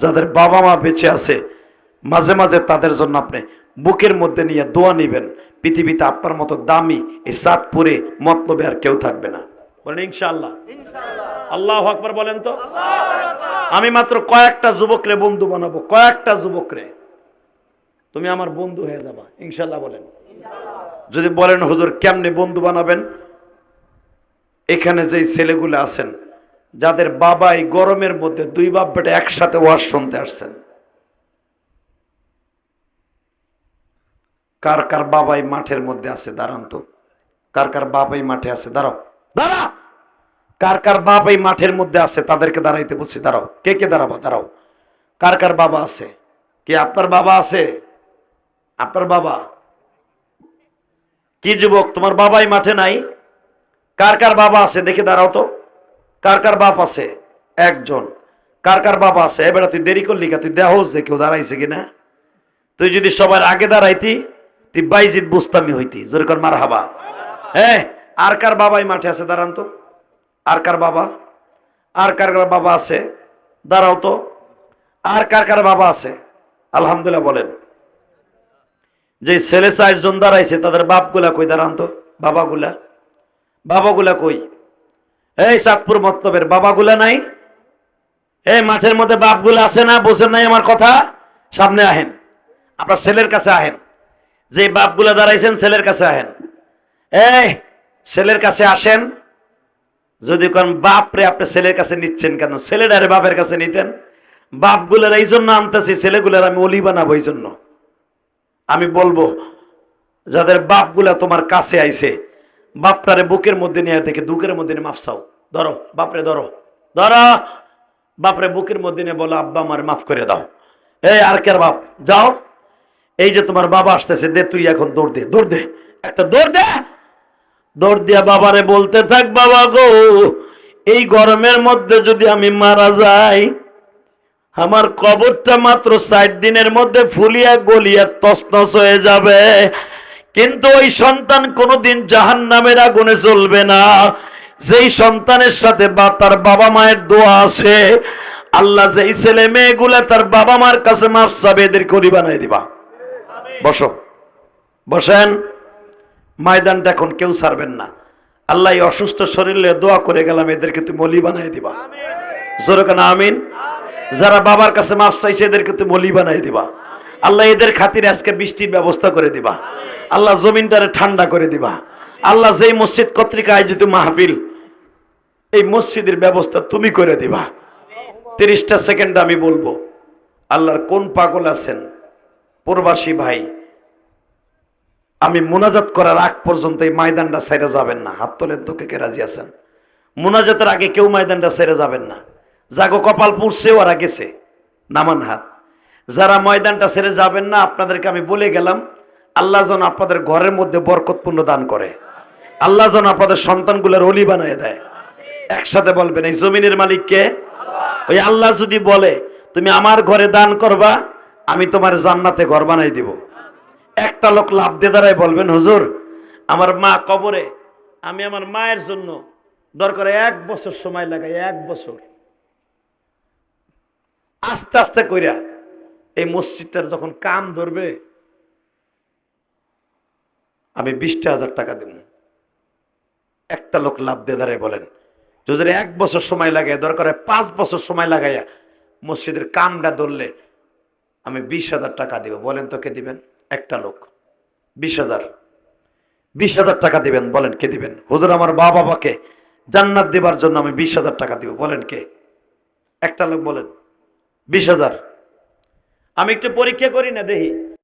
যাদের বাবা মা বেঁচে আছে মাঝে মাঝে তাদের জন্য আপনি বুকের মধ্যে নিয়ে দোয়া নিবেন। পৃথিবীতে আপনার মতো দামি এই চাঁদপুরে মতলবে আর কেউ থাকবে না। বলেন ইনশাআল্লাহ। আল্লাহ আকবার বলেন তো? আমি মাত্র কয়েকটা যুবকরে বন্ধু বানাবো কয়েকটা যুবকরে তুমি আমার বন্ধু হয়ে যাবা ইনশাল্লাহ বলেন। যদি বলেন হুজুর কেমনে বন্ধু বানাবেন? এখানে যেই ছেলেগুলো আছেন যাদের বাবা এই গরমের মধ্যে দুই বাপ বেটা একসাথে ওয়াজ শুনতে আসছেন। কার কার বাবাই মাঠের মধ্যে আছে, দাঁড়ান তো। কার কার বাবাই মাঠে আছে, দাঁড়াও। দাঁড়া! কার কার বাপ এই মাঠের মধ্যে আছে, তাদেরকে দাঁড়াইতে বলছি, দাঁড়াও। কে কে দাঁড়াবো? দাঁড়াও। কার কার বাবা আছে? কি আপনার বাবা আছে? আপনার বাবা? কি যুবক, তোমার বাবাই মাঠে নাই? কার কার বাবা আছে? দেখে দাঁড়াও তো। কার কার বাপ আছে? একজন। কার কার বাপ আছে? এবার তুই দেরি করলি কা? তুই দেহ যে কেউ দাঁড়াইছে কিনা? তুই যদি সবার আগে দাঁড়াইতি, তুই বাইজিৎ বুস্তামি হইতি। জোরে কর মার হাবা হ্যাঁ আর কার বাবাই মাঠে আছে? দাঁড়ান তো। আর কার বাবা? আর কার কার বাবা আছে? দাঁড়াও তো। আর কার কার বাবা আছে? আলহামদুলিল্লাহ বলেন। যে ছেলে চারজন দাঁড়াইছে, তাদের বাপগুলা কই? দাঁড়ান তো। বাবাগুলা। বাবাগুলা কই? এই চাঁদপুর মত্তবের বাবাগুলা নাই? এই মাঠের মধ্যে বাপগুলা আছে না? বোঝেন নাই আমার কথা? সামনে আহেন। আপনার ছেলের কাছে আহেন। যে বাপগুলা দাঁড়াইছেন, ছেলের কাছে আহেন। এই, ছেলের কাছে আসেন। যদি কোন, বাপরে, আপনি ছেলের কাছে নিচ্ছেন কেন? ছেলেটারে বাপের কাছে নিতেন? বাপগুলোর এই জন্য আনতেছি, ছেলেগুলোর আমি অলি বানাবো এই জন্য আমি বলব, যাদের বাপগুলা তোমার কাছে আইছে বাপটারে বুকের মধ্যে নিয়ে দেখে দুকের মধ্যে নিয়ে মাফসাও ধরো, বাপরে ধরো। ধরো, বাপরে বুকের মধ্যে নিয়ে বলো, আব্বা, আমার মাফ করে দাও। এই আর কের বাপ? যাও। এই যে তোমার বাবা আসতেছে, দে, তুই এখন দৌড় দে দৌড় দে। একটা দৌড় দে। দৌড় দিয়া বাবারে বলতে থাক, বাবা গো, এই গরমের মধ্যে যদি আমি মারা যাই, আমার কবরটা মাত্র ষাট দিনের মধ্যে ফুলিয়া গলিয়া তসনস হয়ে যাবে। কিন্তু ওই সন্তান কোনোদিন জাহান নামের আগুনে চলবে না। যেই সন্তানের সাথে বা তার বাবা মায়ের দোয়া আছে, আল্লাহ যেই ছেলে মেয়েগুলা তার বাবা মার কাছে মাফ চাবে, এদেরকে অলি বানাই দিবা। বসো। বসেন। ময়দানটা এখন কেউ ছাড়বেন না। আল্লাহ এই অসুস্থ শরীরে দোয়া করে গেলাম, এদেরকে তুমি মলি বানাই দিবা। জোরে কেন, আমিন। যারা বাবার কাছে মাফ চাইছে, এদেরকে তুমি মলি বানাই দিবা। আল্লাহ এদের খাতিরে আজকে বৃষ্টির ব্যবস্থা করে দিবা। আল্লাহ জমিনটারে ঠান্ডা করে দিবা। আল্লাহ যেই মসজিদ কর্তৃক আয়োজিত মাহফিল, এই মসজিদের ব্যবস্থা তুমি করে দিবা। তিরিশটা সেকেন্ড আমি বলব, আল্লাহর কোন পাগল আছেন? প্রবাসী ভাই, আমি মোনাজাত করার আগ পর্যন্ত এই ময়দানটা সেরে যাবেন না। হাত তোলেন তো কে রাজি আছেন? মোনাজাতের আগে কেউ ময়দানটা সেরে যাবেন না। জাগো কপাল পুড়ছে ওরা গেছে, নামান হাত। যারা ময়দানটা ছেড়ে যাবেন না, আপনাদেরকে আমি বলে গেলাম, আল্লাহ যেন আপনাদের ঘরের মধ্যে বরকতপূর্ণ দান করে। আল্লাহ যেন আপনাদের সন্তানগুলোর অলি বানিয়ে দেয়। একসাথে বলবেন, এই জমিনের মালিককে ওই আল্লাহ যদি বলে, তুমি আমার ঘরে দান করবা, আমি তোমার জান্নাতে ঘর বানাই দিব। একটা লোক লাভ দিয়ে দাঁড়ায় বলবেন, হুজুর, আমার মা কবরে, আমি আমার মায়ের জন্য দরকার এক বছর সময় লাগাই, এক বছর। আস্তে আস্তে কইরা এই মসজিদটার যখন কাম ধরবে, আমি বিশটা হাজার টাকা দেব। একটা লোক লাভ দিয়ে দাঁড়ায় বলেন, যদি এক বছর সময় লাগে, দরকার হয় পাঁচ বছর সময় লাগাইয়া মসজিদের কামটা ধরলে আমি বিশ হাজার টাকা দিব। বলেন তো কে দিবেন? একটা লোক। বিশ হাজার। বিশ হাজার টাকা দিবেন, বলেন কে দিবেন? হুজুর, আমার মা বাবাকে জান্নাত দেবার জন্য আমি বিশ হাজার টাকা দিব। বলেন কে? একটা লোক বলেন, বিশ হাজার। আমি একটু পরীক্ষা করি না দেখি।